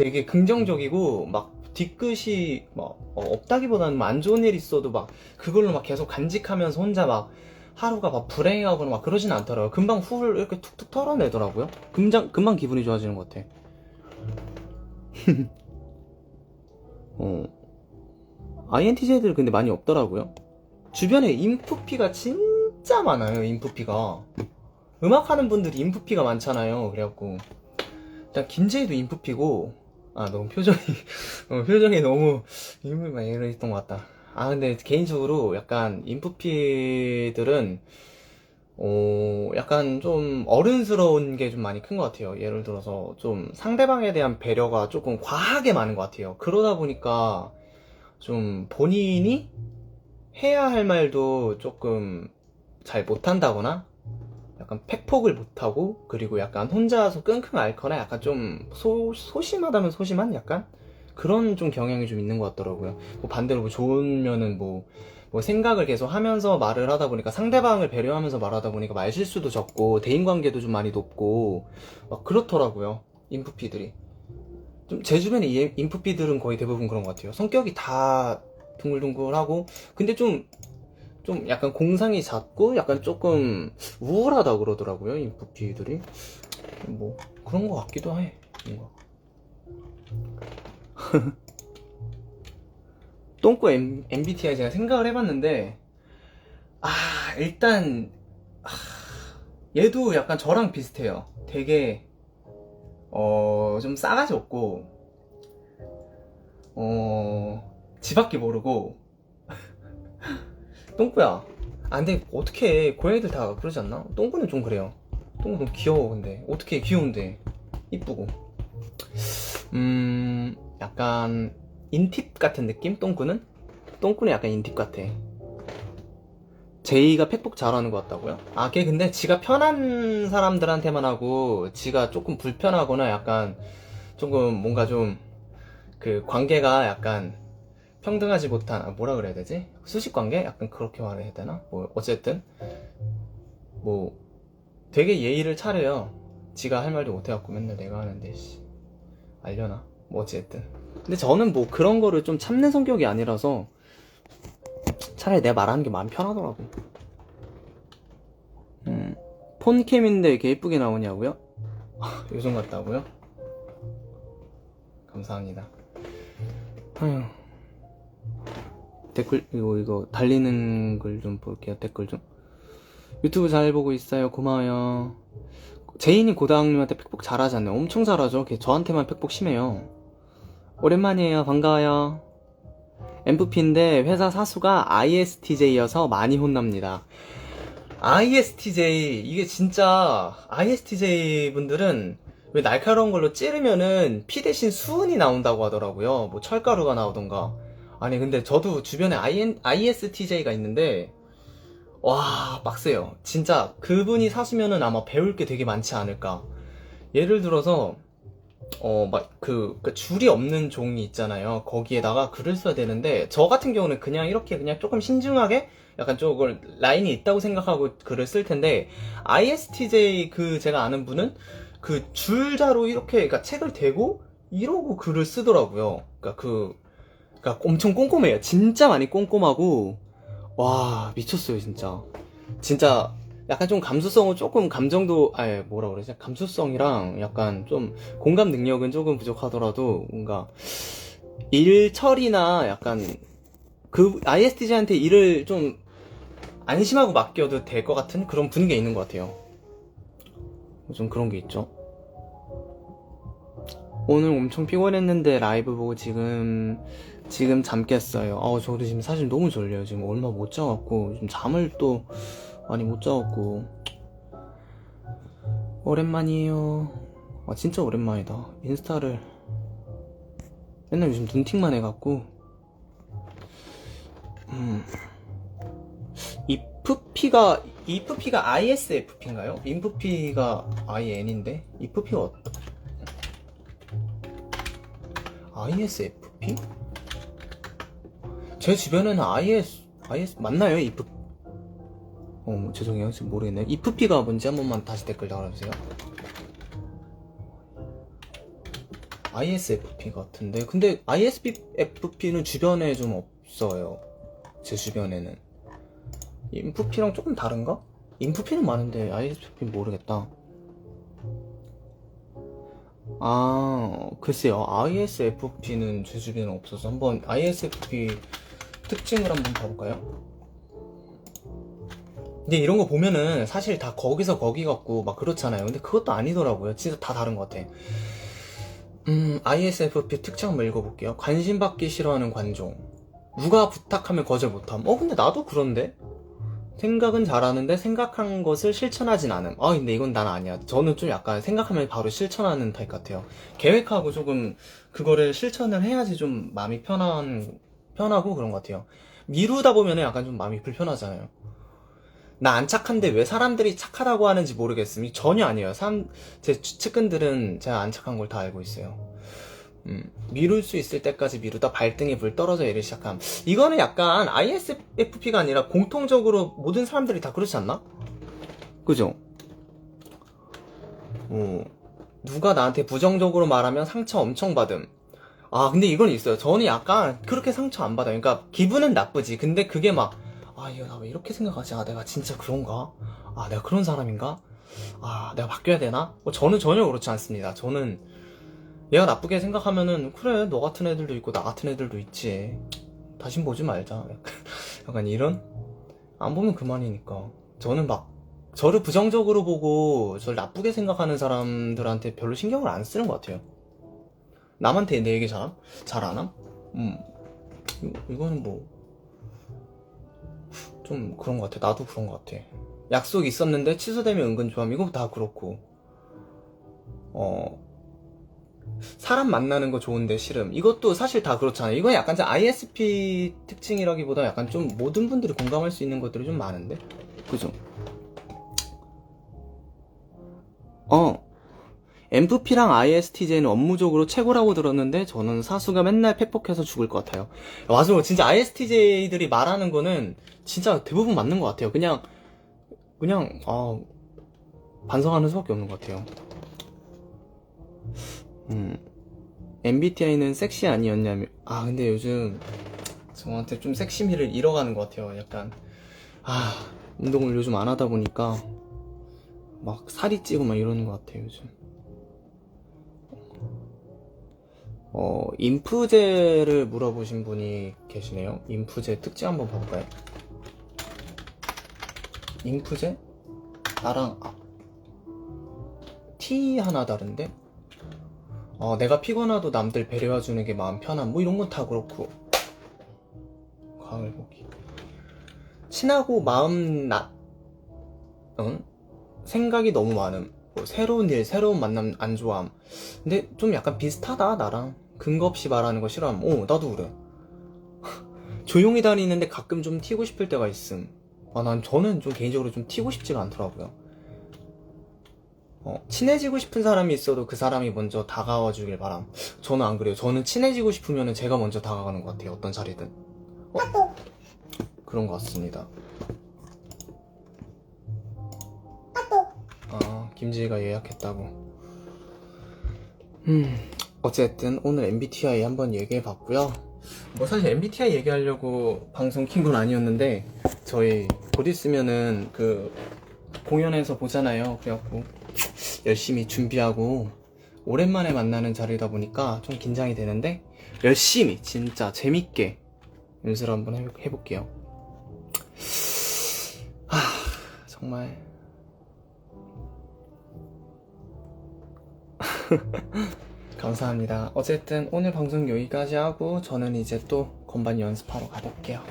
되게 긍정적이고 막 뒤끝이 막 어, 없다기보다는 뭐 안 좋은 일 있어도 막 그걸로 막 계속 간직하면서 혼자 막 하루가 막 불행하거나 막 그러진 않더라고요. 금방 훌 이렇게 툭툭 털어내더라고요. 금방 금방 기분이 좋아지는 것 같아. 어. INTJ들 근데 많이 없더라고요. 주변에 인프피가 진짜 많아요, 인프피가. 음악하는 분들이 인프피가 많잖아요. 그래갖고. 일단, 김재희도 인프피고, 아, 너무 표정이, 어, 표정이 너무, 인물 막 이랬던 것 같다. 아, 근데 개인적으로 약간 인프피들은, 어, 약간 좀 어른스러운 게 좀 많이 큰 것 같아요. 예를 들어서 좀 상대방에 대한 배려가 조금 과하게 많은 것 같아요. 그러다 보니까 좀 본인이 해야 할 말도 조금 잘 못한다거나 약간 팩폭을 못하고 그리고 약간 혼자서 끙끙 앓거나 약간 좀 소, 소심하다면 소심한 약간 그런 좀 경향이 좀 있는 것 같더라고요. 뭐 반대로 뭐 좋으면은 뭐, 뭐 생각을 계속 하면서 말을 하다 보니까 상대방을 배려하면서 말하다 보니까 말 실수도 적고 대인 관계도 좀 많이 높고 막 그렇더라고요. 인프피들이. 좀 제 주변에 이 인프피들은 거의 대부분 그런 것 같아요. 성격이 다 둥글둥글하고 근데 좀 좀 약간 공상이 잦고 약간 조금 우울하다 그러더라고요 인프피들이. 뭐 그런 것 같기도 해 뭔가. 똥꼬 MBTI 제가 생각을 해봤는데 아 일단 아, 얘도 약간 저랑 비슷해요. 되게 어 좀 싸가지 없고 어 지밖에 모르고 똥꾸야 아 근데 어떻게 고양이들 다 그러지 않나? 똥꾸는 좀 그래요 똥꾸 너무 귀여워 근데 어떻게 귀여운데 이쁘고 음 약간 인팁 같은 느낌? 똥꾸는? 똥꾸는 약간 인팁 같아 제이가 팩폭 잘하는 것 같다고요? 아, 걔 근데 지가 편한 사람들한테만 하고, 지가 조금 불편하거나 약간, 조금 뭔가 좀, 그 관계가 약간 평등하지 못한, 아, 뭐라 그래야 되지? 수직 관계? 약간 그렇게 말해야 되나? 뭐, 어쨌든. 뭐, 되게 예의를 차려요. 지가 할 말도 못해갖고 맨날 내가 하는데, 씨. 알려나? 뭐, 어쨌든. 근데 저는 뭐 그런 거를 좀 참는 성격이 아니라서, 차라리 내가 말하는 게 마음 편하더라고. 음, 폰캠인데 이렇게 예쁘게 나오냐고요? 요즘 같다고요? 감사합니다. 아휴. 댓글, 이거, 이거, 달리는 글 좀 볼게요. 댓글 좀. 유튜브 잘 보고 있어요. 고마워요. 제인이 고다학님한테 팩폭 잘하지 않나요? 엄청 잘하죠. 걔 저한테만 팩폭 심해요. 오랜만이에요. 반가워요. MVP인데 회사 사수가 ISTJ여서 많이 혼납니다. ISTJ 이게 진짜 ISTJ 분들은 왜 날카로운 걸로 찌르면은 피 대신 수은이 나온다고 하더라고요. 뭐 철가루가 나오던가. 아니 근데 저도 주변에 IN, ISTJ가 있는데 와 빡세요. 진짜 그분이 사수면은 아마 배울 게 되게 많지 않을까. 예를 들어서 어, 막, 그, 그 줄이 없는 종이 있잖아요. 거기에다가 글을 써야 되는데, 저 같은 경우는 그냥 이렇게 그냥 조금 신중하게, 약간 조금 라인이 있다고 생각하고 글을 쓸 텐데, ISTJ 그 제가 아는 분은 그 줄자로 이렇게, 그러니까 책을 대고, 이러고 글을 쓰더라고요. 그러니까 그, 그러니까 엄청 꼼꼼해요. 진짜 많이 꼼꼼하고, 와, 미쳤어요, 진짜. 진짜, 약간 좀 감수성은 조금 감정도, 아예 뭐라 그러지? 감수성이랑 약간 좀 공감 능력은 조금 부족하더라도 뭔가 일 처리나 약간 그 ISTJ한테 일을 좀 안심하고 맡겨도 될 것 같은 그런 분위기가 있는 것 같아요. 좀 그런 게 있죠. 오늘 엄청 피곤했는데 라이브 보고 지금 지금 잠 깼어요. 아 저도 지금 사실 너무 졸려요. 지금 얼마 못 자갖고 지금 잠을 또 많이 못 자갖고 오랜만이에요. 아 진짜 오랜만이다. 인스타를 맨날 요즘 눈팅만 해갖고 음 이프피가 이프피가 ISFP인가요? 인프피가 IN인데 이프피가 어... ISFP? 제 주변에는 IS IS 맞나요? 이프 어 죄송해요. 지금 모르겠네요. 이프피가 뭔지 한 번만 다시 댓글 달아주세요. ISFP 같은데. 근데 ISFP는 주변에 좀 없어요. 제 주변에는. 인프피랑 조금 다른가? 인프피는 많은데 ISFP 는 모르겠다. 아 글쎄요. ISFP는 제 주변에 없어서 한번 ISFP 특징을 한번 봐볼까요? 근데 이런 거 보면은 사실 다 거기서 거기 같고 막 그렇잖아요. 근데 그것도 아니더라고요. 진짜 다 다른 것 같아. 음, ISFP 특징 한번 읽어볼게요. 관심 받기 싫어하는 관종. 누가 부탁하면 거절 못함. 어, 근데 나도 그런데? 생각은 잘하는데 생각한 것을 실천하진 않음. 아, 근데 이건 난 아니야. 저는 좀 약간 생각하면 바로 실천하는 타입 같아요. 계획하고 조금 그거를 실천을 해야지 좀 마음이 편한, 편하고 그런 것 같아요. 미루다 보면은 약간 좀 마음이 불편하잖아요. 나 안 착한데 왜 사람들이 착하다고 하는지 모르겠음. 전혀 아니에요. 사람, 제 측근들은 제가 안 착한 걸 다 알고 있어요. 음, 미룰 수 있을 때까지 미루다 발등에 불 떨어져 일을 시작함. 이거는 약간 ISFP가 아니라 공통적으로 모든 사람들이 다 그렇지 않나? 그죠? 어, 누가 나한테 부정적으로 말하면 상처 엄청 받음. 아, 근데 이건 있어요. 저는 약간 그렇게 상처 안 받아요. 그러니까 기분은 나쁘지. 근데 그게 막, 아, 이거 나 왜 이렇게 생각하지? 아, 내가 진짜 그런가? 아, 내가 그런 사람인가? 아, 내가 바뀌어야 되나? 뭐 저는 전혀 그렇지 않습니다. 저는 얘가 나쁘게 생각하면은 그래 너 같은 애들도 있고 나 같은 애들도 있지 다신 보지 말자 약간 이런 안 보면 그만이니까 저는 막 저를 부정적으로 보고 저를 나쁘게 생각하는 사람들한테 별로 신경을 안 쓰는 것 같아요 남한테 내 얘기 잘함? 잘 안 함? 음 이거- 이거는 뭐 좀 그런 것 같아 나도 그런 것 같아 약속 있었는데 취소되면 은근 좋아함 이거 다 그렇고 어 사람 만나는 거 좋은데 싫음. 이것도 사실 다 그렇잖아요. 이건 약간 좀 ISP 특징이라기보다 약간 좀 모든 분들이 공감할 수 있는 것들이 좀 많은데? 그죠? 어. MFP랑 ISTJ는 업무적으로 최고라고 들었는데 저는 사수가 맨날 팩폭해서 죽을 것 같아요. 맞아. 진짜 ISTJ들이 말하는 거는 진짜 대부분 맞는 것 같아요. 그냥, 그냥, 아, 반성하는 수밖에 없는 것 같아요. 음. MBTI는 섹시 아니었냐며. 아, 근데 요즘 저한테 좀 섹시미를 잃어가는 것 같아요. 약간. 아, 운동을 요즘 안 하다 보니까 막 살이 찌고 막 이러는 것 같아요, 요즘. 어, 인프제를 물어보신 분이 계시네요. 인프제 특징 한번 봐볼까요? 인프제? 나랑, 아, T 하나 다른데? 어, 내가 피곤하도 남들 배려해주는 게 마음 편함. 뭐 이런 건 다 그렇고. 가을 보기. 친하고 마음 나, 응? 생각이 너무 많음. 뭐 새로운 일, 새로운 만남 안 좋아함. 근데 좀 약간 비슷하다, 나랑. 근거 없이 말하는 거 싫어함. 오, 나도 그래. 조용히 다니는데 가끔 좀 튀고 싶을 때가 있음. 아, 난 저는 좀 개인적으로 좀 튀고 싶지가 않더라고요. 어, 친해지고 싶은 사람이 있어도 그 사람이 먼저 다가와 주길 바람. 저는 안 그래요. 저는 친해지고 싶으면 제가 먼저 다가가는 것 같아요. 어떤 자리든. 어? 그런 것 같습니다. 김지희가 예약했다고. 음, 어쨌든 오늘 MBTI 한번 얘기해 봤고요. 뭐 사실 MBTI 얘기하려고 방송 킨 건 아니었는데 저희 곧 있으면은 그 공연에서 보잖아요. 그래갖고 열심히 준비하고 오랜만에 만나는 자리다 보니까 좀 긴장이 되는데 열심히 진짜 재밌게 연습을 한번 해- 해볼게요. 하, 정말 감사합니다. 어쨌든 오늘 방송 여기까지 하고 저는 이제 또 건반 연습하러 가볼게요.